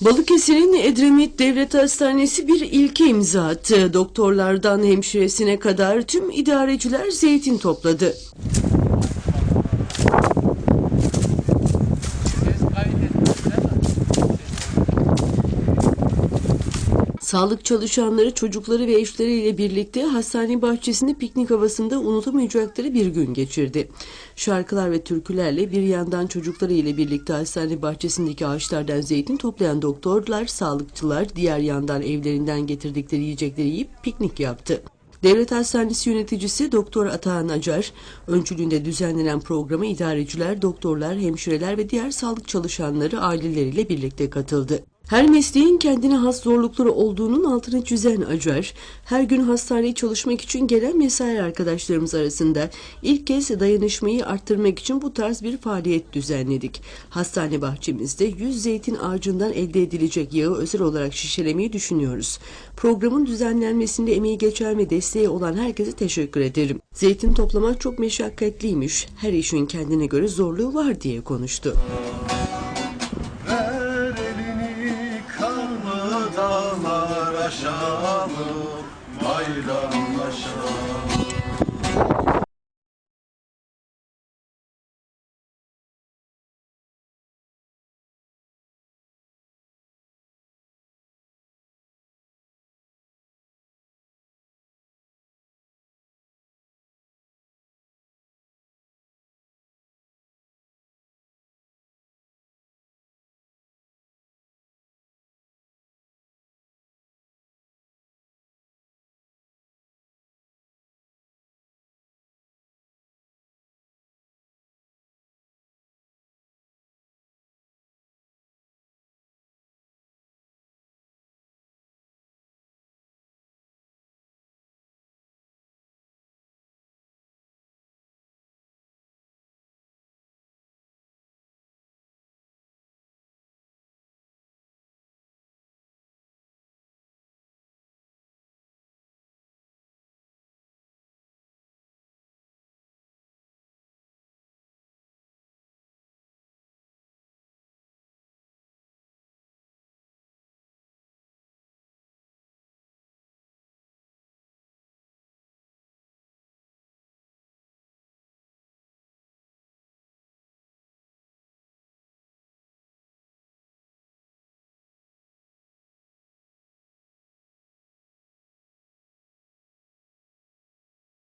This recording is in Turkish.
Balıkesir'in Edremit Devlet Hastanesi bir ilke imza attı. Doktorlardan hemşiresine kadar tüm idareciler zeytin topladı. Sağlık çalışanları çocukları ve eşleriyle birlikte hastane bahçesinde piknik havasında unutamayacakları bir gün geçirdi. Şarkılar ve türkülerle bir yandan çocukları ile birlikte hastane bahçesindeki ağaçlardan zeytin toplayan doktorlar, sağlıkçılar diğer yandan evlerinden getirdikleri yiyecekleri yiyip piknik yaptı. Devlet Hastanesi yöneticisi Doktor Atahan Acar, öncülüğünde düzenlenen programa idareciler, doktorlar, hemşireler ve diğer sağlık çalışanları aileleriyle birlikte katıldı. Her mesleğin kendine has zorlukları olduğunun altını çizen Acar, her gün hastaneye çalışmak için gelen mesai arkadaşlarımız arasında ilk kez dayanışmayı arttırmak için bu tarz bir faaliyet düzenledik. Hastane bahçemizde 100 zeytin ağacından elde edilecek yağı özel olarak şişelemeyi düşünüyoruz. Programın düzenlenmesinde emeği geçen ve desteği olan herkese teşekkür ederim. Zeytin toplamak çok meşakkatliymiş. Her işin kendine göre zorluğu var diye konuştu. bayramlaşalım, bayramlaşalım.